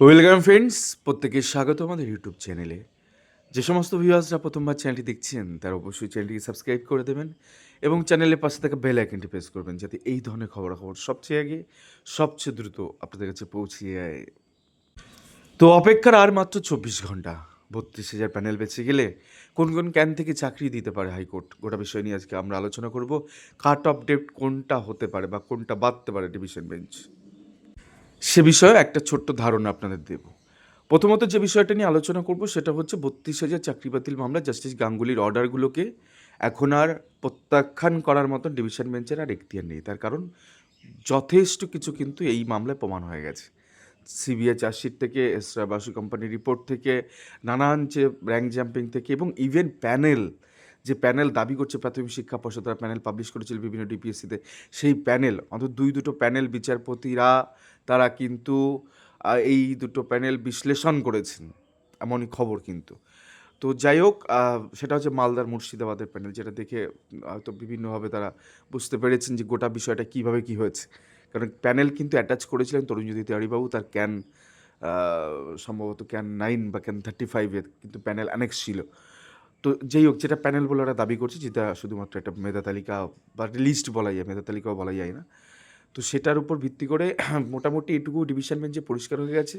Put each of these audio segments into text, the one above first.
Welcome friends প্রত্যেকে স্বাগত আমাদের ইউটিউব চ্যানেলে যে সমস্ত ভিউয়ার্সরা প্রথমবার চ্যানেলটি দেখছেন, তারা অবশ্যই চ্যানেলটিকে সাবস্ক্রাইব করে দেবেন এবং চ্যানেলের পাশে থাকা বেল আইকনটি প্রেস করবেন যাতে এই ধরনের খবরাখবর সবচেয়ে আগে, সবচেয়ে দ্রুত আপনাদের কাছে পৌঁছে যায়। তো অপেক্ষার আর মাত্র চব্বিশ ঘণ্টা, বত্রিশ হাজার প্যানেল বেঁচে গেলে কোন কোন ক্যান থেকে চাকরি দিতে পারে হাইকোর্ট? গোটা বিষয় নিয়ে আজকে আমরা আলোচনা করব। কাট অফ ডেট কোনটা হতে পারে বা কোনটা বাদতে পারে ডিভিশন বেঞ্চ সে বিষয়ে একটা ছোট্ট ধারণা আপনাদের দেব। প্রথমত যে বিষয়টা নিয়ে আলোচনা করব সেটা হচ্ছে বত্রিশ হাজার চাকরি বাতিল মামলা জাস্টিস গাঙ্গুলির অর্ডারগুলোকে এখন আর প্রত্যাখ্যান করার মতন ডিভিশন বেঞ্চের আর এখতিয়ার নেই। তার কারণ যথেষ্ট কিছু কিন্তু এই মামলায় প্রমাণ হয়ে গেছে। সিবিআই চার্জশিট থেকে, এসরা বাসু কোম্পানির রিপোর্ট থেকে, নানান যে র্যাঙ্ক জাম্পিং থেকে এবং ইভেন প্যানেল, যে প্যানেল দাবি করছে প্রাথমিক শিক্ষা পর্ষদ তারা প্যানেল পাবলিশ করেছিল বিভিন্ন ডিপিএসসিতে, সেই প্যানেল, অন্তত দুই দুটো প্যানেল বিচারপতিরা তারা কিন্তু এই দুটো প্যানেল বিশ্লেষণ করেছেন, এমনই খবর কিন্তু। তো যাই হোক সেটা হচ্ছে মালদার মুর্শিদাবাদের প্যানেল, যেটা দেখে হয়তো বিভিন্নভাবে তারা বুঝতে পেরেছেন যে গোটা বিষয়টা কীভাবে কী হয়েছে। কারণ প্যানেল কিন্তু অ্যাটাচ করেছিলেন তরুণজ্যোতি তিওয়ারিবাবু, তার ক্যান সম্ভবত ক্যান নাইন বা ক্যান থার্টি ফাইভের কিন্তু প্যানেল অ্যানেক্স ছিল। তো যেই হোক, যেটা প্যানেল বলে ওরা দাবি করছে, যেটা শুধুমাত্র একটা মেধা তালিকা বা লিস্ট বলা যায়, মেধা তালিকাও বলা যায় না। তো সেটার উপর ভিত্তি করে মোটামুটি এটুকু ডিভিশন বেঞ্চে পরিষ্কার হয়ে গেছে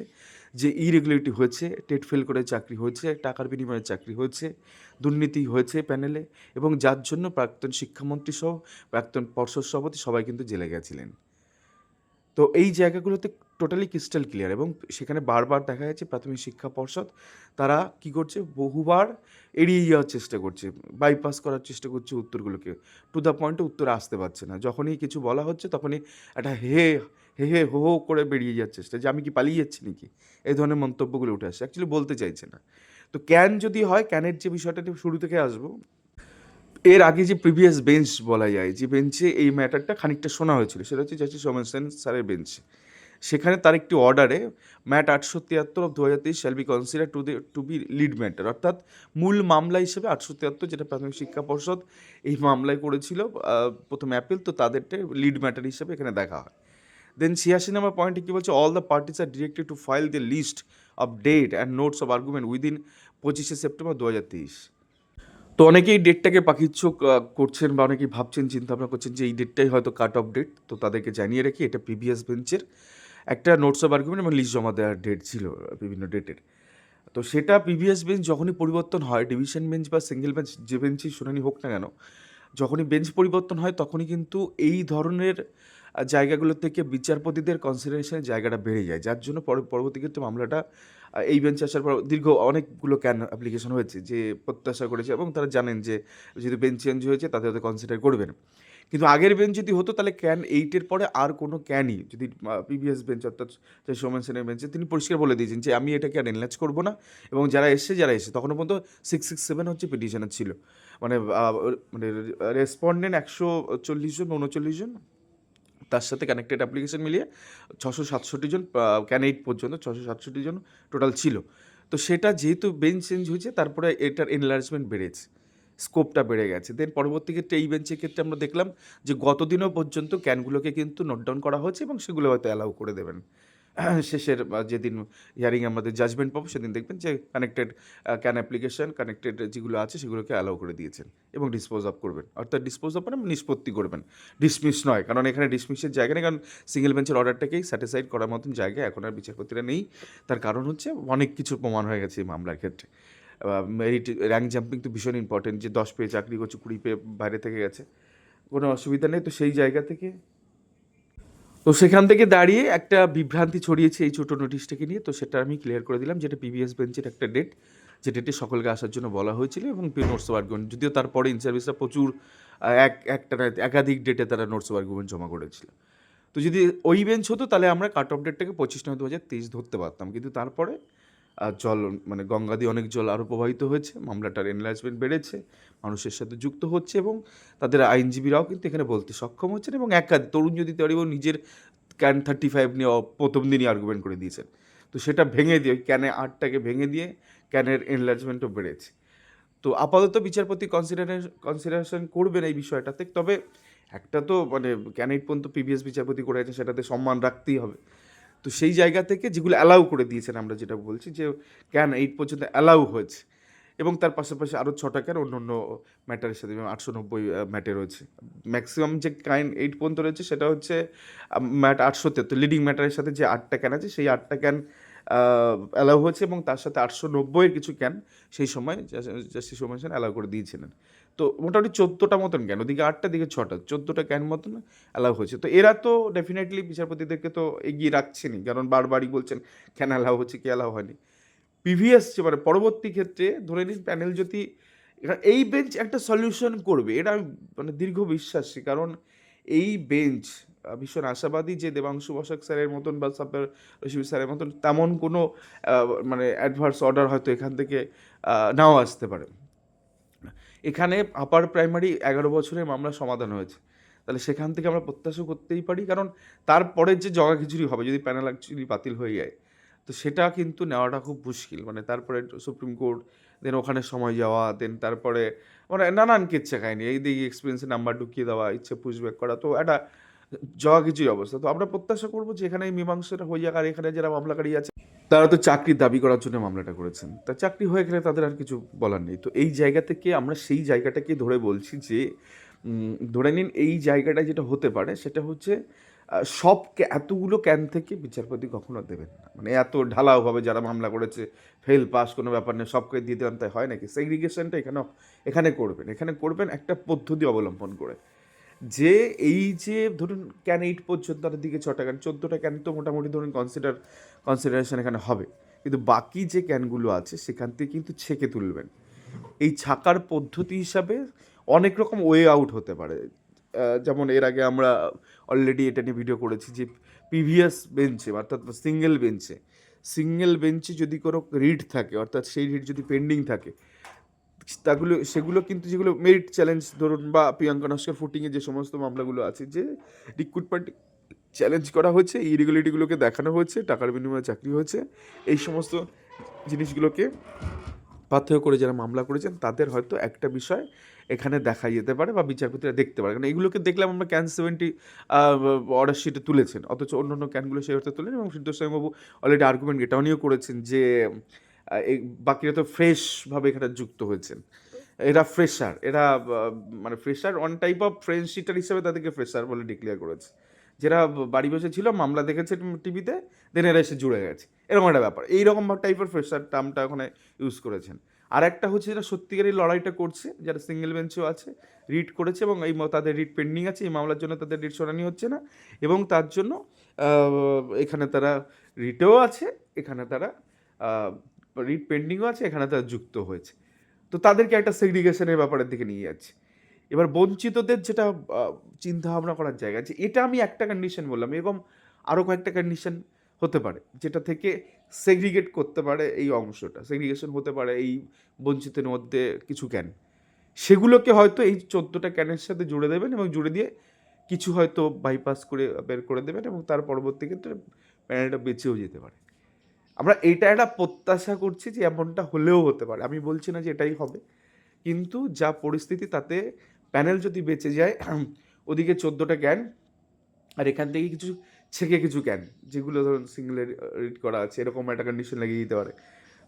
যে ইরেগুলারিটি হয়েছে, টেট ফেল করে চাকরি হয়েছে, টাকার বিনিময়ে চাকরি হয়েছে, দুর্নীতি হয়েছে প্যানেলে এবং যার জন্য প্রাক্তন শিক্ষামন্ত্রী সহ, প্রাক্তন পর্ষদ সভাপতি সবাই কিন্তু জেলে গেছিলেন। তো এই জায়গাগুলোতে টোটালি ক্রিস্টাল ক্লিয়ার এবং সেখানে বারবার দেখা যাচ্ছে প্রাথমিক শিক্ষা পর্ষদ তারা কি করছে? বহুবার এড়িয়ে যাওয়ার চেষ্টা করছে বাইপাস করার চেষ্টা করছে উত্তরগুলোকে। টু দ্য পয়েন্টে উত্তর আসতে পারছে না। যখনই কিছু বলা হচ্ছে তখনই একটা হে হে হে, হো হো করে বেরিয়ে যাওয়ার চেষ্টা যে আমি কি পালিয়ে যাচ্ছি নাকি? এই ধরনের মন্তব্যগুলো উঠে আসছে অ্যাকচুয়ালি বলতে চাইছে না। তো ক্যান যদি হয় ক্যানের যে বিষয়টা শুরু থেকে আসব, এর আগে যে প্রিভিয়াস বেঞ্চ বলা যায়, যে বেঞ্চে এই ম্যাটারটা খানিকটা শোনা হয়েছিল, সেটা হচ্ছে জাস্টিস সোমেন সেন স্যারের বেঞ্চে সেখানে তার একটি অর্ডারে ম্যাট আটশো তিয়াত্তর অফ দু হাজার তেইশ shall be consider to the to be lead matter অর্থাৎ মূল মামলা হিসেবে আটশো তিয়াত্তর যেটা প্রাথমিক শিক্ষা পর্ষদ এই মামলায় করেছিল প্রথম অ্যাপিল তো তাদেরটা লিড ম্যাটার হিসেবে এখানে দেখা হয়। দেন ছিয়াশি নম্বর পয়েন্টে কী বলছে all the parties are directed to file the list of date and notes of argument within পঁচিশে সেপ্টেম্বর দু হাজার তেইশ। তো অনেকেই ডেটটাকে পাখিচ্ছুক করছেন বা অনেকেই ভাবছেন চিন্তা ভাবনা করছেন যে এই ডেটটাই হয়তো কাট অফ ডেট তো তাদেরকে জানিয়ে রাখি, এটা প্রিভিয়াস বেঞ্চের একটা নোটস অফ আর্গুমেন্ট এবং লিস্ট জমা দেওয়ার ডেট ছিল, বিভিন্ন ডেটের তো সেটা প্রিভিয়াস বেঞ্চ যখনই পরিবর্তন হয় ডিভিশন বেঞ্চ বা সিঙ্গেল বেঞ্চ যে বেঞ্চই শুনানি হোক না কেন, যখনই বেঞ্চ পরিবর্তন হয়, তখনই কিন্তু এই ধরনের জায়গাগুলো থেকে বিচারপতিদের কনসিডারেশনের জায়গাটা বেড়ে যায়। যার জন্য পর- পরবর্তী ক্ষেত্রে মামলাটা এই বেঞ্চে আসার পর দীর্ঘ অনেকগুলো ক্যান অ্যাপ্লিকেশন হয়েছে, যে প্রত্যাশা করেছে এবং তারা জানেন যে যদি বেঞ্চ চেঞ্জ হয়েছে, তাদের হয়তো কনসিডার করবেন। কিন্তু আগের বেঞ্চ যদি হতো, তাহলে ক্যান এইটের পরে আর কোনো ক্যানই যদি প্রিভিয়াস বেঞ্চ অর্থাৎ সোমেন সেনের বেঞ্চে তিনি পরিষ্কার বলে দিয়েছেন যে আমি এটাকে আর এনলাজ করব না। এবং যারা এসছে, যারা এসে তখনও পর্যন্ত সিক্স সিক্স সেভেন হচ্ছে পিটিশনার ছিল। মানে মানে রেসপন্ডেন্ট একশো চল্লিশ জন উনচল্লিশ জন, তার সাথে কানেক্টেড অ্যাপ্লিকেশন মিলিয়ে ছশো সাতষট্টি জন ক্যান এইট পর্যন্ত ছশো সাতষট্টি জন টোটাল ছিল। তো সেটা যেহেতু বেঞ্চ চেঞ্জ হয়েছে, তারপরে এটার এনলার্জমেন্ট বেড়েছে। স্কোপটা বেড়ে গেছে। দেন পরবর্তী ক্ষেত্রে এই বেঞ্চের ক্ষেত্রে আমরা দেখলাম যে গতদিনও পর্যন্ত ক্যানগুলোকে কিন্তু নোট ডাউন করা হয়েছে এবং সেগুলো হয়তো অ্যালাউ করে দেবেন। শেষের যেদিন হিয়ারিং আমাদের জাজমেন্ট পাবো, সেদিন দেখবেন যে কানেক্টেড ক্যান অ্যাপ্লিকেশন কানেক্টেড যেগুলো আছে সেগুলোকে অ্যালাউ করে দিয়েছেন এবং ডিসপোজ অফ করবেন। অর্থাৎ ডিসপোজ অফ মানে নিষ্পত্তি করবেন। ডিসমিস নয়, কারণ এখানে ডিসমিসের জায়গা নেই, কারণ সিঙ্গেল বেঞ্চের অর্ডারটাকেই স্যাটিসফাইড করার মতন জায়গা এখন আর বিচারপতিরা নেই। তার কারণ হচ্ছে অনেক কিছু প্রমাণ হয়ে গেছে এই মামলার ক্ষেত্রে। মেরিট র্যাঙ্ক জাম্পিং তো ভীষণ ইম্পর্টেন্ট যে দশ পেয়ে চাকরি করছে, কুড়ি পেয়ে বাইরে থেকে গেছে। কোনো অসুবিধা নেই, তো সেই জায়গা থেকে। তো সেখান থেকে দাঁড়িয়ে একটা বিভ্রান্তি ছড়িয়েছে এই ছোটো নোটিশটাকে নিয়ে, তো সেটা আমি ক্লিয়ার করে দিলাম যেটা পিবিএস বেঞ্চের একটা ডেট যে ডেটে সকলকে আসার জন্য বলা হয়েছিল এবং নোটস আর্গুমেন্ট যদিও তারপরে ইন সার্ভিসরা প্রচুর এক, একটা একাধিক ডেটে তারা নোটস আর্গুমেন্ট জমা করেছিল। তো যদি ওই বেঞ্চ হতো, তাহলে আমরা কাট অফ ডেটটাকে পঁচিশ নয়, দু হাজার তেইশ ধরতে পারতাম। কিন্তু তারপরে জল মানে গঙ্গা দিয়ে অনেক জল আরও প্রবাহিত হয়েছে, মামলাটার এনলার্জমেন্ট বেড়েছে, মানুষের সাথে যুক্ত হচ্ছে এবং তাদের আইনজীবীরাও কিন্তু এখানে বলতে সক্ষম হচ্ছেন এবং একাধ তরুণ যদি তেড়িব নিজের ক্যান থার্টি ফাইভ নিয়ে প্রথম দিনই আর্গুমেন্ট করে দিয়েছেন। তো সেটা ভেঙে দিয়ে ওই ক্যানে আটটাকে ভেঙে দিয়ে ক্যানের এনলার্জমেন্টও বেড়েছে। তো আপাতত বিচারপতি কনসিডারে কনসিডারেশন করবেন এই বিষয়টাতে, তবে একটা তো মানে ক্যানেট পর্যন্ত প্রিভিয়াস বিচারপতি করে আছে সেটাতে সম্মান রাখতেই হবে। তো সেই জায়গা থেকে যেগুলো অ্যালাউ করে দিয়েছেন আমরা যেটা বলছি যে ক্যান এইট পর্যন্ত অ্যালাউ হয়েছে। এবং তার পাশাপাশি আরও ছটা ক্যান অন্য অন্য ম্যাটারের সাথে আটশো নব্বই ম্যাটে রয়েছে। ম্যাক্সিমাম যে ক্যান এইট পর্যন্ত রয়েছে সেটা হচ্ছে ম্যাট আটশো তো লিডিং ম্যাটারের সাথে যে আটটা ক্যান আছে, সেই আটটা ক্যান অ্যালাউ হয়েছে এবং তার সাথে আটশো নব্বইয়ের কিছু ক্যান সেই সময় জাস্টিস ওমেশন অ্যালাউ করে দিয়েছিলেন। তো মোটামুটি চোদ্দোটা মতন ক্যান ওদিকে আটটা, দিকে ছটা, চোদ্দোটা ক্যান মতন অ্যালাউ হয়েছে। তো এরা তো ডেফিনেটলি বিচারপতিদেরকে তো এগিয়ে রাখছেনই, কারণ বারবারই বলছেন, কেন অ্যালাউ হচ্ছে, কি অ্যালাউ হয়নি? প্রিভিয়াস মানে পরবর্তী ক্ষেত্রে, ধরে নিন প্যানেল যদি এই বেঞ্চ একটা সলিউশন করবে, এটা আমি মানে দীর্ঘ বিশ্বাসী, কারণ এই বেঞ্চ ভীষণ আশাবাদী যে দেবাংশু বসাক স্যারের মতন বা সাব্বার রশিদ স্যারের মতন তেমন কোনো মানে অ্যাডভার্স অর্ডার হয়তো এখান থেকে নাও আসতে পারে। এখানে আপার প্রাইমারি এগারো বছরের মামলা সমাধান হয়েছে। তাহলে সেখান থেকে আমরা প্রত্যাশা করতেই পারি, কারণ তারপরের যে জগা খিচুড়ি হবে, যদি প্যানেল অ্যাকচুয়ালি বাতিল হয়ে যায়, তো সেটা কিন্তু নেওয়াটা খুব মুশকিল। মানে তারপরে সুপ্রিম কোর্ট দেন ওখানে সময় যাওয়া দেন তারপরে মানে নানান কিচ্ছা খায়নি এই দিকে এক্সপিরিয়েন্সের নাম্বার ঢুকিয়ে দেওয়া, ইচ্ছে পুশব্যাক করা, তো একটা জগা খিচুড়ি অবস্থা। তো আমরা প্রত্যাশা করব যে এখানে মীমাংসাটা হয়ে যাক, আর এখানে যারা মামলাকারী আছে তারা তো চাকরির দাবি করার জন্য মামলাটা করেছেন। তা চাকরি হয়ে গেলে তাদের আর কিছু বলার নেই। তো এই জায়গা থেকে আমরা সেই জায়গাটাকে ধরে বলছি যে ধরে নিন এই জায়গাটা যেটা হতে পারে সেটা হচ্ছে সব এতগুলো ক্যান থেকে বিচারপতি কখনো দেবেন না। মানে এত ঢালাওভাবে যারা মামলা করেছে, ফেল পাস কোনো ব্যাপার নেই, সবকে দিয়ে দিলাম, তাই হয় নাকি? সেগ্রিগেশনটা এখানে এখানে করবেন। এখানে করবেন একটা পদ্ধতি অবলম্বন করে। যে এই যে ধরুন ক্যান এইট পর্যন্ত তার দিকে ছটা ক্যান চোদ্দোটা ক্যান তো মোটামুটি ধরুন কনসিডার কনসিডারেশন এখানে হবে। কিন্তু বাকি যে ক্যানগুলো আছে, সেখান থেকে কিন্তু ছেঁকে তুলবেন। এই ছাকার পদ্ধতি হিসাবে অনেক রকম ওয়ে আউট হতে পারে। যেমন এর আগে আমরা অলরেডি এটা নিয়ে ভিডিও করেছি যে প্রিভিয়াস বেঞ্চে অর্থাৎ সিঙ্গেল বেঞ্চে সিঙ্গেল বেঞ্চে যদি কোনো রিড থাকে, অর্থাৎ সেই রিড যদি পেন্ডিং থাকে তাগুলো, সেগুলো কিন্তু যেগুলো মেরিট চ্যালেঞ্জ ধরুন বা প্রিয়াঙ্কা নস্কর ফুটিংয়ে যে সমস্ত মামলাগুলো আছে, যে রিক্রুটমেন্ট চ্যালেঞ্জ করা হয়েছে ইরেগুলারিটিগুলোকে দেখানো হয়েছে টাকার বিনিময়ে চাকরি হয়েছে এই সমস্ত জিনিসগুলোকে পাথেয় করে যারা মামলা করেছেন, তাদের হয়তো একটা বিষয় এখানে দেখা যেতে পারে বা বিচারপতিরা দেখতে পারে। কারণ এগুলোকে দেখলাম আমরা ক্যান সেভেন্টি অর্ডার শিটে তুলেছেন, অথচ অন্য অন্য ক্যানগুলো সেই অর্থে তুলেন এবং সিদ্ধস্বামীবাবু অলরেডি আর্গুমেন্ট এটাও নিয়েও করেছেন যে এই বাকিরা তো ফ্রেশভাবে এখানে যুক্ত হয়েছেন। এরা ফ্রেশার এরা মানে fresher on type of French শিটার হিসেবে তাদেরকে ফ্রেশার বলে ডিক্লেয়ার করেছে। যারা বাড়ি বসে ছিল, মামলা দেখেছে টিভিতে দেন এরা এসে জুড়ে গেছে। এরকম একটা ব্যাপার। এইরকম টাইপের ফ্রেশার টার্মটা ওখানে ইউজ করেছেন। আর একটা হচ্ছে যারা সত্যিকারই লড়াইটা করছে, যারা সিঙ্গেল বেঞ্চেও আছে রিড করেছে এবং এই তাদের রিড পেন্ডিং আছে, এই মামলার জন্য তাদের রিট শোনানি হচ্ছে না। এবং তার জন্য এখানে তারা রিটেও আছে, এখানে তারা রিড পেন্ডিংও আছে, এখানে তারা যুক্ত হয়েছে। তো তাদেরকে একটা সেগ্রিগেশনের ব্যাপারের দিকে নিয়ে যাচ্ছে। এবার বঞ্চিতদের যেটা চিন্তা ভাবনা করার জায়গা যে এটা আমি একটা কন্ডিশন বললাম, এরকম আরও কয়েকটা কন্ডিশন হতে পারে, যেটা থেকে সেগ্রিগেট করতে পারে এই অংশটা। সেগ্রিগেশন হতে পারে এই বঞ্চিতের মধ্যে কিছু ক্যান সেগুলোকে হয়তো এই চোদ্দোটা ক্যানের সাথে জুড়ে দেবেন এবং জুড়ে দিয়ে কিছু হয়তো বাইপাস করে বের করে দেবেন এবং তার পরবর্তী ক্ষেত্রে প্যানেলটা বেঁচেও যেতে পারে। আমরা এটা একটা প্রত্যাশা করছি যে এমনটা হলেও হতে পারে। আমি বলছি না যে এটাই হবে। কিন্তু যা পরিস্থিতি, তাতে প্যানেল যদি বেঁচে যায়, ওদিকে চোদ্দোটা ক্যান আর এখান থেকে কিছু, ছেঁকে কিছু ক্যান যেগুলো ধরুন সিঙ্গেল রিড করা আছে, এরকম একটা কন্ডিশন লাগিয়ে দিতে পারে।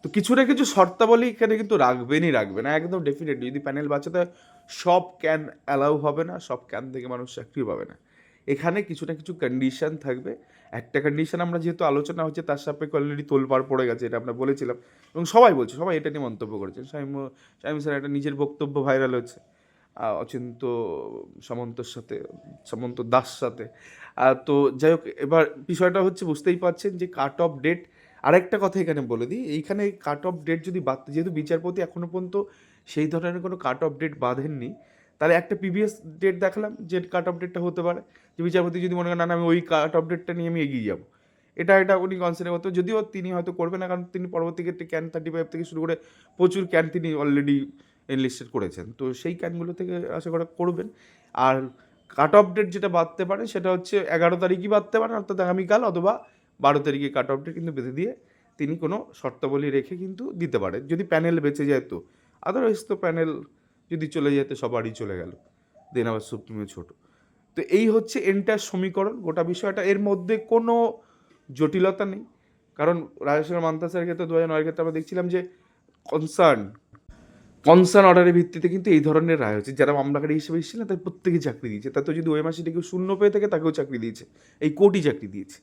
তো কিছু না কিছু শর্তাবলী এখানে কিন্তু রাখবেনই রাখবে না একদম ডেফিনেটলি যদি প্যানেল বাঁচাতে হয়, সব ক্যান অ্যালাউ হবে না, সব ক্যান থেকে মানুষ চাকরি পাবে না। এখানে কিছু না কিছু কন্ডিশন থাকবে। একটা কন্ডিশন আমরা যেহেতু আলোচনা হচ্ছে, তার সাপেক্ষে অলরেডি তোলপাড় পড়ে গেছে, এটা আমরা বলেছিলাম। এবং সবাই বলছে, সবাই এটা নিয়ে মন্তব্য করেছেন। শামিম শামিম স্যার একটা নিজের বক্তব্য ভাইরাল হচ্ছে অচিন্ত সামন্তর সাথে, সামন্ত দাস সাথে। তো যাই হোক, এবার বিষয়টা হচ্ছে, বুঝতেই পারছেন যে কাট অফ ডেট আরেকটা কথা এখানে বলে দিই, এইখানে কাট অফ ডেট যদি বাদ, যেহেতু বিচারপতি এখনও পর্যন্ত সেই ধরনের কোনো কাট অফ ডেট বাঁধেননি তাহলে একটা প্রিভিয়াস ডেট দেখালাম যে কাট অফ ডেটটা হতে পারে। যে বিচারপতি যদি মনে করেন, না আমি ওই কাট অফ ডেটটা নিয়ে আমি এগিয়ে যাব। এটা এটা উনি কনসিডার করতো যদিও তিনি হয়তো করবেন না, কারণ তিনি পরবর্তী ক্ষেত্রে ক্যান থার্টি ফাইভ থেকে শুরু করে প্রচুর ক্যান তিনি অলরেডি এনলিস্টেড করেছেন। তো সেই ক্যানগুলো থেকে আশা করা করবেন। আর কাট অফ ডেট যেটা বাঁধতে পারে, সেটা হচ্ছে এগারো তারিখই বাঁধতে পারেন অর্থাৎ আগামীকাল অথবা বারো তারিখে কাট অফ ডেট কিন্তু বেঁধে দিয়ে তিনি কোনো শর্তাবলী রেখে কিন্তু দিতে পারেন যদি প্যানেল বেঁচে যায় তো। আদারওয়াইজ তো প্যানেল যদি চলে যেতে সবারই চলে গেল। দেন আবার সুপ্রিমে ছোটো। তো এই হচ্ছে এন্টার সমীকরণ, গোটা বিষয়টা। এর মধ্যে কোনো জটিলতা নেই। কারণ রাজেশ্বর মান্তাসের ক্ষেত্রে দু হাজার নয়ের ক্ষেত্রে আমরা দেখছিলাম যে কনসার্ন কনসার্ন অর্ডারের ভিত্তিতে কিন্তু এই ধরনের রায় হচ্ছে। যারা মামলাকারী হিসেবে এসেছিলেন তাদের প্রত্যেকে চাকরি দিয়েছে। তাতে যদি ওই মাসে কেউ শূন্য পেয়ে থাকে, তাকেও চাকরি দিয়েছে। এই কোটি চাকরি দিয়েছে।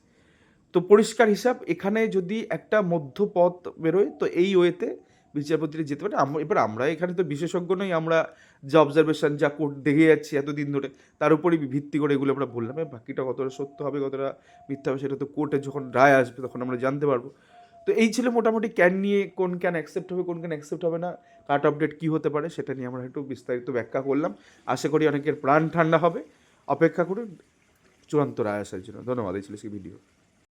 তো পরিষ্কার হিসাব, এখানে যদি একটা মধ্যপথ বেরোয়, তো এই ওয়েতে বিচারপতিরা যেতে পারে। এবার আমরা এখানে তো বিশেষজ্ঞ নই, আমরা যা অবজারভেশন যা কোর্ট দেখে যাচ্ছি এতদিন ধরে, তার উপরই ভিত্তি করে এগুলো আমরা বললাম। বাকিটা কতটা সত্য হবে, কতটা মিথ্যা হবে, সেটা তো কোর্টে যখন রায় আসবে তখন আমরা জানতে পারব। তো এই ছিল মোটামুটি ক্যান নিয়ে, কোন ক্যান অ্যাকসেপ্ট হবে, কোন ক্যান অ্যাকসেপ্ট হবে না, কাট আপডেট কী হতে পারে, সেটা নিয়ে আমরা একটু বিস্তারিত ব্যাখ্যা করলাম। আশা করি অনেকের প্রাণ ঠান্ডা হবে। অপেক্ষা করুন, চূড়ান্ত রায় আসার জন্য। ধন্যবাদ, এই ছিল সেই ভিডিও